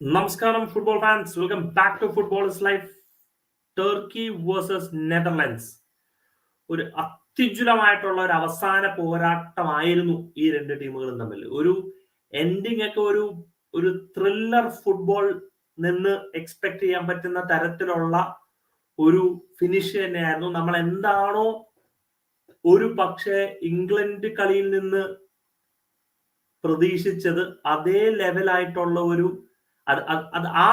നമസ്കാരം football fans welcome back to football is life Turkey versus Netherlands ഒരു അത്യുജ്വലമായിട്ടുള്ള ഒരു അവസാന പോരാട്ടമായിരുന്നു ഈ രണ്ട് ടീമുകളും തമ്മിൽ. ഒരു എൻഡിങ് ഒക്കെ ഒരു ഒരു ത്രില്ലർ ഫുട്ബോൾ നിന്ന് എക്സ്പെക്ട് ചെയ്യാൻ പറ്റുന്ന തരത്തിലുള്ള ഒരു ഫിനിഷ് തന്നെയായിരുന്നു. നമ്മൾ എന്താണോ ഒരു പക്ഷേ ഇംഗ്ലണ്ട് കളിയിൽ നിന്ന് പ്രതീക്ഷിച്ചത് അതേ ലെവലായിട്ടുള്ള ഒരു അത് അത് ആ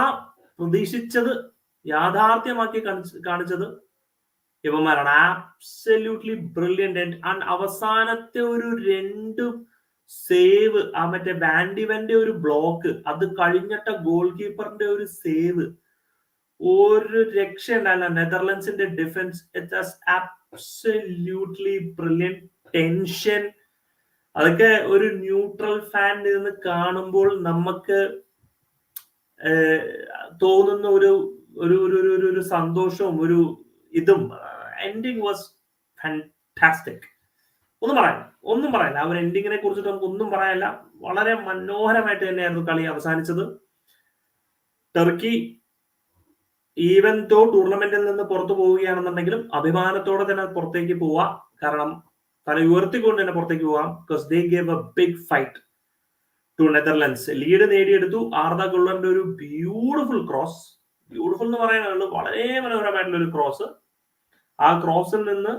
പ്രതീക്ഷിച്ചത് യാഥാർത്ഥ്യമാക്കി കാണിച്ചത് ഇവന്മാരാണ് ആബ്സല്യൂട്ട്ലി ബ്രില്യന്റ് ആൻഡ് അവസാനത്തെ ഒരു രണ്ട് സേവ് ആ മറ്റേ വാൻഡിവന്റെ ഒരു ബ്ലോക്ക് അത് കഴിഞ്ഞിട്ട ഗോൾ കീപ്പറിന്റെ ഒരു സേവ് ഒരു രക്ഷ ഉണ്ടായില്ല നെതർലൻഡ്സിന്റെ defence it's absolutely brilliant tension അതൊക്കെ ഒരു ന്യൂട്രൽ ഫാൻ നിന്ന് കാണുമ്പോൾ നമുക്ക് തോന്നുന്ന ഒരു ഒരു ഒരു ഒരു സന്തോഷവും ഒരു ഇതും എൻഡിങ് വാസ് ഫാന്റാസ്റ്റിക് ഒന്നും പറയാനില്ല. ഒന്നും പറയാനില്ല. ആ ഒരു എൻഡിങ്ങിനെ കുറിച്ചിട്ട് നമുക്ക് ഒന്നും പറയാനില്ല. വളരെ മനോഹരമായിട്ട് തന്നെയായിരുന്നു കളി അവസാനിച്ചത്. ടർക്കി ഈവൻ തോ ടൂർണമെന്റിൽ നിന്ന് പുറത്തു പോവുകയാണെന്നുണ്ടെങ്കിലും അഭിമാനത്തോടെ തന്നെ പുറത്തേക്ക് പോവാ. കാരണം തല ഉയർത്തിക്കൊണ്ട് തന്നെ പുറത്തേക്ക് പോവാം. Big fight to Netherlands lead നേടിയെടുത്തു ആർദ ഗുള്ളറിന്റെ ഒരു ബ്യൂട്ടിഫുൾ ക്രോസ് ബ്യൂട്ടിഫുൾ എന്ന് പറയുന്നത് വളരെ മനോഹരമായിട്ടുള്ള ഒരു ക്രോസ് ആ ക്രോസിൽ നിന്ന്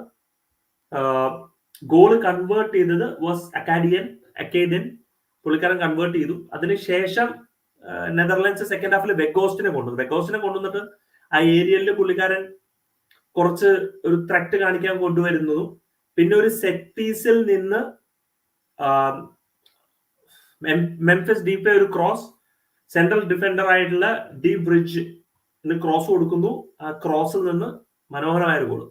ഗോൾ കൺവേർട്ട് ചെയ്തത് വാസ് അക്കാഡിയൻ അക്കേഡിയൻ പുള്ളിക്കാരൻ കൺവേർട്ട് ചെയ്തു. അതിനുശേഷം നെതർലൻഡ്സ് സെക്കൻഡ് ഹാഫിൽ വെഗോസ്റ്റിനെ കൊണ്ടുവന്നു. വെഗോസ്റ്റിനെ കൊണ്ടുവന്നിട്ട് ആ ഏരിയയിൽ പുള്ളിക്കാരൻ കുറച്ച് ഒരു ത്രെറ്റ് കാണിക്കാൻ കൊണ്ടുവരുന്നതും പിന്നെ ഒരു സെറ്റ് പീസിൽ നിന്ന് മെംഫിസ് ഡീപ്പ് ഒരു ക്രോസ് സെൻട്രൽ ഡിഫൻഡർ ആയിട്ടുള്ള ഡീപ് ബ്രിഡ്ജ് ക്രോസ് കൊടുക്കുന്നു. ആ ക്രോസിൽ നിന്ന് മനോഹരമായ ഗോൾ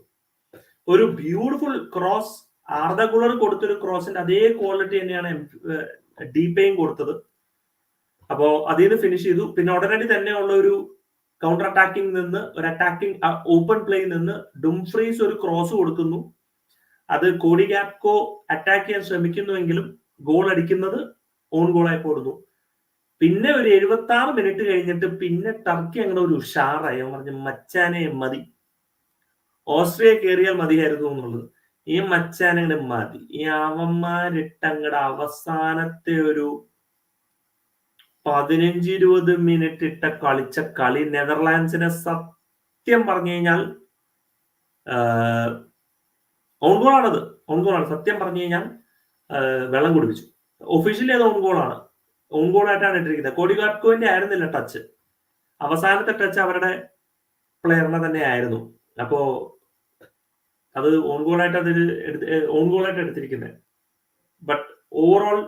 ഒരു ബ്യൂട്ടിഫുൾ ക്രോസ് ആർദ ഗുളർ കൊടുത്തൊരു ക്രോസിന്റെ അതേ ക്വാളിറ്റി തന്നെയാണ് ഡീപ്പയും കൊടുത്തത്. അപ്പോ അതിൽ നിന്ന് ഫിനിഷ് ചെയ്തു. പിന്നെ ഉടനടി തന്നെയുള്ള ഒരു കൗണ്ടർ അറ്റാക്കിംഗ് നിന്ന് ഒരു അറ്റാക്കിംഗ് ഓപ്പൺ പ്ലേയിൽ നിന്ന് ഡുംഫ്രീസ് ഒരു ക്രോസ് കൊടുക്കുന്നു. അത് കോഡി ഗാപ്കോ അറ്റാക്ക് ചെയ്യാൻ ശ്രമിക്കുന്നുവെങ്കിലും ഗോൾ അടിക്കുന്നത് ഓൺ ഗോളായി പോടുന്നു പിന്നെ ഒരു എഴുപത്തി ആറ് മിനിറ്റ് കഴിഞ്ഞിട്ട് പിന്നെ ടർക്കി അങ്ങനെ ഒരു ഉഷാറായി. പറഞ്ഞ മച്ചാനെ മതി. ഓസ്ട്രിയ കയറിയാൽ മതിയായിരുന്നു എന്നുള്ളത്. ഈ മച്ചാനങ്ങടെ മതി. ഈ അവന്മാരിട്ടങ്ങടെ അവസാനത്തെ ഒരു പതിനഞ്ച് ഇരുപത് മിനിറ്റ് ഇട്ട കളിച്ച കളി നെതർലാൻഡ്സിനെ സത്യം പറഞ്ഞു കഴിഞ്ഞാൽ ഓൺഗോളാണത് ഓൺഗോളാണ് ഓൺ ഗോളാണ് സത്യം പറഞ്ഞു കഴിഞ്ഞാൽ വെള്ളം കുടിപ്പിച്ചു. ഒഫീഷ്യലി അത് ഓൺ ഗോളാണ് ഓൺ ഗോളായിട്ടാണ് ഇട്ടിരിക്കുന്നത്. കോടികാർക്കോന്റെ ആയിരുന്നില്ല ടച്ച് അവസാനത്തെ ടച്ച് അവരുടെ പ്ലെയറിനെ തന്നെ ആയിരുന്നു. അപ്പോ അത് ഓൺ ഗോളായിട്ട് അതിൽ ഓൺ ഗോളായിട്ട് എടുത്തിരിക്കുന്നത്. ബട്ട് ഓവറോൾ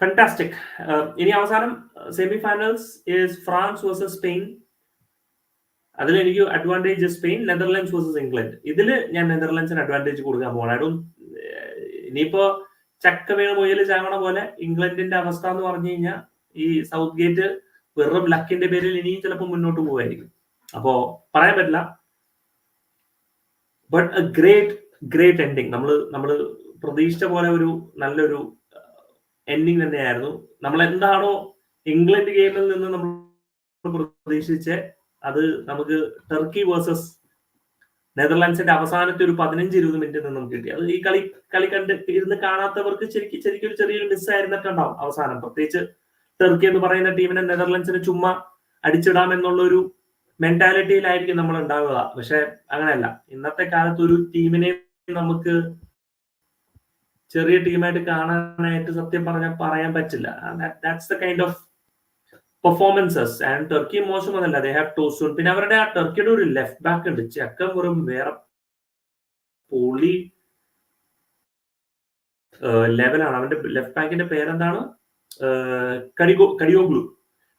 ഫാന്റാസ്റ്റിക് ഇനി അവസാനം semi finals is France versus Spain അതിൽ എനിക്ക് advantage Spain Netherlands versus England ഇതിൽ ഞാൻ നെതർലാൻഡ്സിന് അഡ്വാന്റേജ് കൊടുക്കാൻ പോകണം ഐ ഡോണ്ട് ഇനിയിപ്പോ ചക്ക വീണ് മുയൽ ചാവണ പോലെ ഇംഗ്ലണ്ടിന്റെ അവസ്ഥ എന്ന് പറഞ്ഞു കഴിഞ്ഞാൽ ഈ സൗത്ത് ഗേറ്റ് വെറും ലക്കിന്റെ പേരിൽ ഇനിയും ചിലപ്പോൾ മുന്നോട്ട് പോകുമായിരിക്കും അപ്പോ പറയാൻ പറ്റില്ല. But a great great ending നമ്മൾ നമ്മൾ പ്രതീക്ഷിച്ച പോലെ ഒരു നല്ലൊരു എൻഡിങ് തന്നെയായിരുന്നു. നമ്മൾ എന്താണോ ഇംഗ്ലണ്ട് ഗെയിമിൽ നിന്ന് നമ്മൾ പ്രതീക്ഷിച്ച അത് നമുക്ക് ടർക്കി വേഴ്സസ് നെതർലാൻഡ്സിന്റെ അവസാനത്തെ ഒരു പതിനഞ്ച് ഇരുപത് മിനിറ്റ് നിന്ന് നമുക്ക് കിട്ടി. അത് ഈ കളി കളി കണ്ട് ഇരുന്ന് കാണാത്തവർക്ക് ശരിക്കും ശരിക്കും ഒരു ചെറിയൊരു മിസ് ആയിരുന്നിട്ടുണ്ടാവും അവസാനം. പ്രത്യേകിച്ച് ടെർക്കി എന്ന് പറയുന്ന ടീമിനെ നെതർലാൻഡ്സിന് ചുമ്മാ അടിച്ചിടാം എന്നുള്ള ഒരു മെന്റാലിറ്റിയിലായിരിക്കും നമ്മൾ ഉണ്ടാവുക. പക്ഷെ അങ്ങനെയല്ല. ഇന്നത്തെ കാലത്ത് ഒരു ടീമിനെ നമുക്ക് ചെറിയ ടീമായിട്ട് കാണാനായിട്ട് സത്യം പറഞ്ഞാൽ പറയാൻ പറ്റില്ല. That's the kind of performances and Turkey മോശമൊന്നുമല്ല. They have ടോസൂൺ പിന്നെ അവരുടെ ആ ടർക്കിയുടെ ഒരു ലെഫ്റ്റ് ബാക്ക് ഉണ്ട്. ചെക്കം വെറും വേറെ പൊളി ലെവലാണ് അവന്റെ ലെഫ്റ്റ് ബാക്കിന്റെ പേരെന്താണ്? കടിയോഗ്ലു.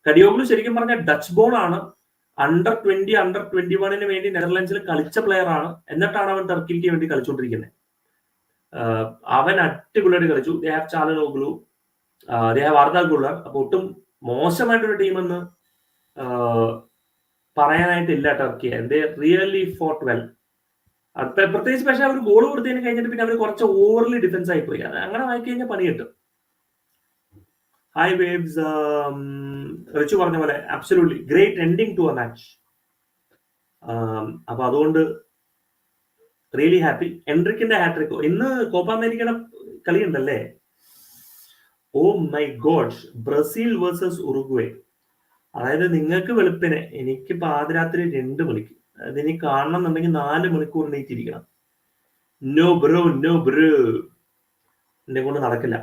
കടിയോഗ്ലു ശരിക്കും പറഞ്ഞാൽ ഡച്ച് ബോൾ ആണ്. അണ്ടർ ട്വന്റി അണ്ടർ ട്വന്റി വണ്ണിന് വേണ്ടി നെതർലാൻഡ്സിൽ കളിച്ച പ്ലെയർ ആണ്. എന്നിട്ടാണ് അവൻ ടർക്കിക്ക് വേണ്ടി കളിച്ചുകൊണ്ടിരിക്കുന്നത്. അവൻ അടിപൊളിയായിട്ട് കളിച്ചു. They have Calhanoglu they have Arda Guler അപ്പൊ ഒട്ടും മോശമായിട്ടൊരു ടീമെന്ന് പറയാനായിട്ടില്ല Turkey they really fought well പ്രത്യേകിച്ച് പക്ഷെ അവർ ഗോൾ കൊടുത്തതിന് കഴിഞ്ഞിട്ട് പിന്നെ അവർ കുറച്ച് ഓവർലി ഡിഫൻസ് ആയി പോയി. അങ്ങനെ ആയി കഴിഞ്ഞാൽ പണി കിട്ടും ഹൈ വേവ്സ് റിച്ചു പറഞ്ഞ പോലെ absolutely great ending to a match അപ്പൊ അതുകൊണ്ട് റിയലി ഹാപ്പി എൻട്രിക്കിന്റെ ഹാട്രിക്കോ ഇന്ന് കോപ്പ അമേരിക്കയുടെ കളി ഉണ്ടല്ലേ ഓ my God Brazil versus Uruguay. അതായത് നിങ്ങൾക്ക് വെളുപ്പിനെ എനിക്ക് പാതിരാത്രി രണ്ട് മണിക്ക്. അതായത് ഇനി കാണണം എന്നുണ്ടെങ്കിൽ നാല് മണിക്കൂർ നീറ്റിരിക്കണം. നോ ബ്രോ നോ ബ്രോ എന്നെ കൊണ്ട് നടക്കില്ല.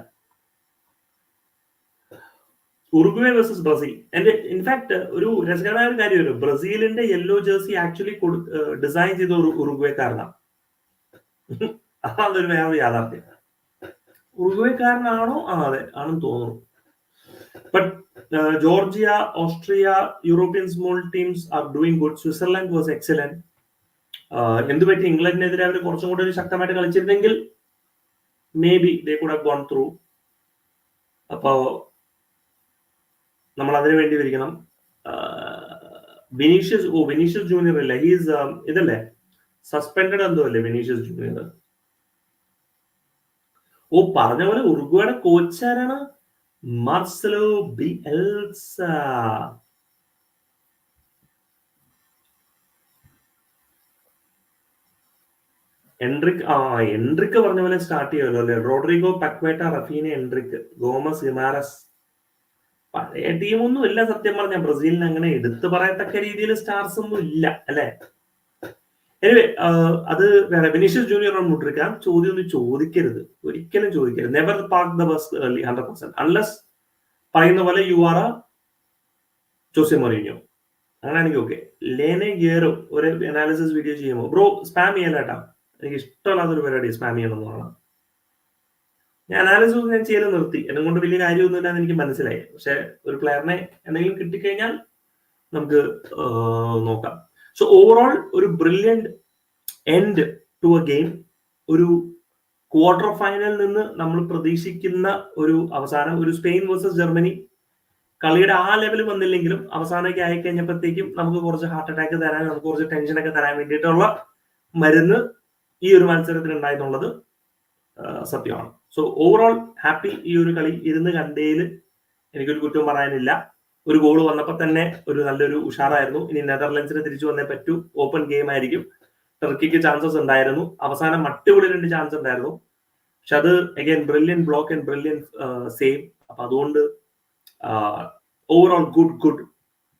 Uruguay versus Brazil. എന്റെ ഇൻഫാക്ട് ഒരു രസകരമായ ഒരു കാര്യമല്ലോ ബ്രസീലിന്റെ യെല്ലോ ജേഴ്സി ആക്ച്വലി ഡിസൈൻ ചെയ്ത ഒരു ഉറുഗ്വേക്കാരനാണ്. അതൊരു വേറെ യാഥാർത്ഥ്യം. ഉറുഗ്വേക്കാരനാണോ ആ അതെ. ആണെന്ന് തോന്നുന്നു. But Georgia Austria European small teams are doing good. Switzerland was excellent എന്ത് പറ്റി? ഇംഗ്ലണ്ടിനെതിരെ അവർ കുറച്ചും കൂടി ശക്തമായിട്ട് കളിച്ചിരുന്നെങ്കിൽ maybe they could have gone through അപ്പോ നമ്മൾ അതിനു വേണ്ടി വിരിക്കണം വിനീഷ്യസ് ഓ വിനീഷ്യസ് ജൂനിയർ അല്ലേ? ഹീസ് ഇതല്ലേ? സസ്പെൻഡ് എന്തോ അല്ലേ വിനീഷ്യസ് ജൂനിയർ ഓ പറഞ്ഞ പോലെ ഉറുഗുവയുടെ കോച്ച് ആരാണ്? മാർസലോ ബി എൽസ എൻട്രിക് ആ എൻട്രിക്ക് പറഞ്ഞ പോലെ സ്റ്റാർട്ട് ചെയ്യുമല്ലോ അല്ലെ? Rodrigo Paqueta Raphinha Endrick Gomes Guimaraes. പഴയ ടീമൊന്നും ഇല്ല സത്യം പറഞ്ഞ. ബ്രസീലിന് അങ്ങനെ എടുത്തു പറയത്തക്ക രീതിയിൽ സ്റ്റാർസ് ഒന്നും ഇല്ല അല്ലെ? എനിവേ അത് വേറെ. വിനീഷ്യസ് ജൂനിയർ ആണ് മുട്ടിരിക്കാം ചോദ്യം ഒന്നും ചോദിക്കരുത്. ഒരിക്കലും ചോദിക്കരുത്. Never park the bus early hundred percent unless പറയുന്ന പോലെ you are a Jose Mourinho അങ്ങനെയാണെങ്കിൽ ഓക്കെ ലേനെ ഗിയറോ ഒരു അനാലിസിസ് വീഡിയോ ചെയ്യുമ്പോൾ. ബ്രോ സ്പാം ചെയ്യാനായിട്ടാ എനിക്ക് ഇഷ്ടമല്ലാത്തൊരു പരിപാടി സ്പാം ചെയ്യണം പറഞ്ഞാൽ. ഞാൻ അനാലിസിസ് ഞാൻ ചെയ്യൽ നിർത്തി. എന്നെ കൊണ്ട് വലിയ കാര്യമൊന്നുമില്ല എന്ന് എനിക്ക് മനസ്സിലായി. പക്ഷെ ഒരു പ്ലെയറിനെ എന്തെങ്കിലും കിട്ടിക്കഴിഞ്ഞാൽ നമുക്ക് നോക്കാം. സോ ഓവറോൾ ഒരു brilliant end to a game ഒരു ക്വാർട്ടർ ഫൈനലിൽ നിന്ന് നമ്മൾ പ്രതീക്ഷിക്കുന്ന ഒരു അവസാനം ഒരു സ്പെയിൻ വേഴ്സസ് ജർമ്മനി കളിയുടെ ആ ലെവൽ വന്നില്ലെങ്കിലും അവസാനമൊക്കെ ആയി കഴിഞ്ഞപ്പോഴത്തേക്കും നമുക്ക് കുറച്ച് ഹാർട്ട് അറ്റാക്ക് തരാൻ നമുക്ക് കുറച്ച് ടെൻഷനൊക്കെ തരാൻ വേണ്ടിയിട്ടുള്ള മരുന്ന് ഈ ഒരു മത്സരത്തിൽ ഉണ്ടായിരുന്നുള്ളത് സത്യമാണ്. സോ ഓവറോൾ ഹാപ്പി ഈ ഒരു കളി ഇരുന്ന് കണ്ടതിൽ എനിക്കൊരു കുറ്റവും പറയാനില്ല. ഒരു ഗോൾ വന്നപ്പോൾ തന്നെ ഒരു നല്ലൊരു ഉഷാറായിരുന്നു. ഇനി നെതർലൻഡ്സിന് തിരിച്ചു വന്നേ പറ്റൂ. ഓപ്പൺ ഗെയിം ആയിരിക്കും. ടർക്കിക്ക് ചാൻസസ് ഉണ്ടായിരുന്നു. അവസാനം മട്ടുപൊളി രണ്ട് ചാൻസ് ഉണ്ടായിരുന്നു. പക്ഷെ അത് again brilliant block and brilliant same അപ്പൊ അതുകൊണ്ട് overall good good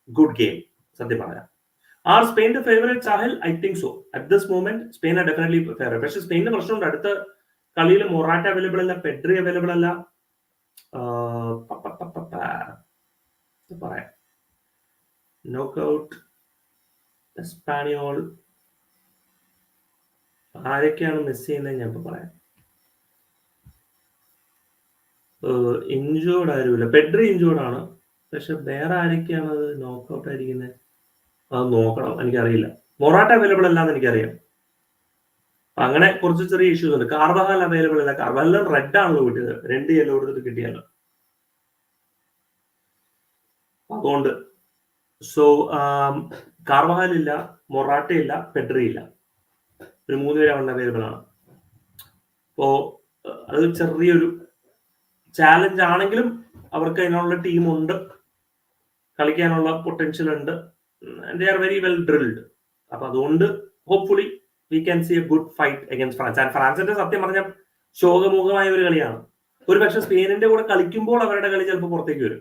good game സത്യം പറയാം are സ്പെയിന്റെ favourite Sahil I think so at this moment Spain definitely favourite പക്ഷെ സ്പെയിനിന്റെ പ്രശ്നമുണ്ട്. അടുത്ത കളിയിൽ മൊറാറ്റ അവൈലബിൾ അല്ല പെഡ്രി അവൈലബിൾ അല്ല. പറയാം. നോക്കൗട്ട് എസ്പാനിയോൾ ആരൊക്കെയാണ് മിസ് ചെയ്യുന്നത് ഞാൻ ഇപ്പൊ പറയാം. ഇഞ്ചോർഡ് ആരുമില്ല. പെഡ്രി ഇഞ്ചോർഡ് ആണ്. പക്ഷെ വേറെ ആരൊക്കെയാണ് അത് നോക്കൗട്ട് ആയിരിക്കുന്നത് അത് നോക്കണം. എനിക്കറിയില്ല. മൊറാട്ട അവൈലബിൾ അല്ലാന്ന് എനിക്കറിയാം. അങ്ങനെ കുറച്ച് ചെറിയ ഇഷ്യൂസ് ഉണ്ട്. കാർബഹാൽ അവൈലബിൾ അല്ല. കാർബഹാലിൽ റെഡ് ആണല്ലോ കിട്ടിയത്. രണ്ട് യെല്ലോ കൊടുത്തിട്ട് കിട്ടിയല്ലോ. അതുകൊണ്ട്. സോ കാർവഹാലില്ല ഇല്ല മൊറാട്ട ഇല്ല പെഡ്രി ഇല്ല ഒരു മൂന്ന് പേര് അവിടെ അവൈലബിൾ ആണ് അപ്പോ അത് ചെറിയൊരു ചാലഞ്ച് ആണെങ്കിലും അവർക്ക് അതിനുള്ള ടീമുണ്ട് കളിക്കാനുള്ള പൊട്ടൻഷ്യൽ ഉണ്ട്. They are very well drilled അപ്പൊ അതുകൊണ്ട് hopefully we can see a good fight against France and ഫ്രാൻസിന്റെ സത്യം പറഞ്ഞാൽ ശോകമുഖമായ ഒരു കളിയാണ്. ഒരു പക്ഷെ സ്പെയിനിന്റെ കൂടെ കളിക്കുമ്പോൾ അവരുടെ കളി ചിലപ്പോൾ പുറത്തേക്ക് വരും.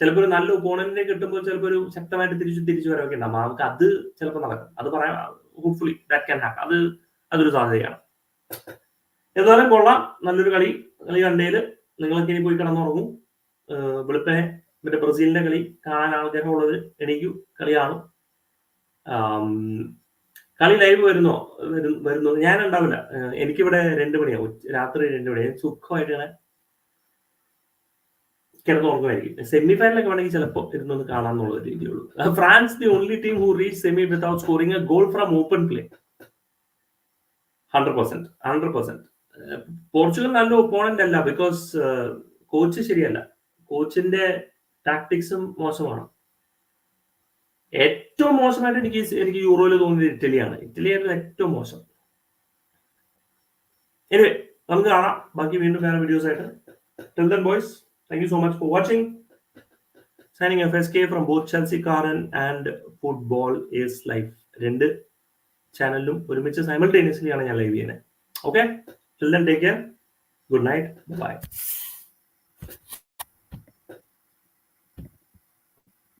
ചിലപ്പോൾ ഒരു നല്ല ഒപ്പോണന്റിനെ കിട്ടുമ്പോൾ ചിലപ്പോൾ ഒരു ശക്തമായിട്ട് തിരിച്ചു തിരിച്ചു വരവൊക്കെ ഉണ്ടാവും. നമുക്ക് അത് ചിലപ്പോൾ നടക്കും. അത് പറയാം ഹോപ്പ്ഫുള്ളി ദാറ്റ് ക്യാൻ ഹാപ്പ് അത് അതൊരു സാധ്യതയാണ്. എന്തായാലും കൊള്ളാം. നല്ലൊരു കളി. കളി കണ്ടതിൽ നിങ്ങളൊക്കെ ഇനി പോയി കിടന്നുറങ്ങും. വെളുപ്പിനെ മറ്റേ ബ്രസീലിന്റെ കളി കാണാൻ ആഗ്രഹമുള്ളത് എനിക്ക് കളിയാണ്. കളി ലൈവ് വരുന്നോ? വരുന്നു? ഞാൻ ഉണ്ടാവില്ല. എനിക്കിവിടെ രണ്ടു മണിയാവും രാത്രി രണ്ടു മണിയാവും സുഖമായിട്ട് ഇങ്ങനെ കിടന്നുറങ്ങുമായിരിക്കും സെമി ഫൈനലൊക്കെ വേണമെങ്കിൽ ചിലപ്പോൾ ഇരുന്നൊന്ന് കാണാന്നുള്ള രീതിയുള്ളൂ. France the only team who reach semi without scoring a goal from open play hundred percent hundred percent Portugal നല്ല ഒപ്പോണന്റ് അല്ല ബിക്കോസ് കോച്ച് ശരിയല്ല. കോച്ചിന്റെ ടാക്ടിക്സും മോശമാണ്. ഏറ്റവും മോശമായിട്ട് എനിക്ക് എനിക്ക് യൂറോയിൽ തോന്നിയത് ഇറ്റലിയാണ്. ഇറ്റലിയായിരുന്നു ഏറ്റവും മോശം. എനിവേ നമുക്ക് കാണാം. ബാക്കി വീണ്ടും വേറെ വീഡിയോസ് ആയിട്ട്. Tell then boys so much for watching signing F S K from both Chelsea Karan and football is life രണ്ട് ചാനലിലും ഒരുമിച്ച് സൈമൾട്ടേനിയസ്ലി ആണ് ഞാൻ ലൈവ് ചെയ്യുന്നത്. Okay take care good night bye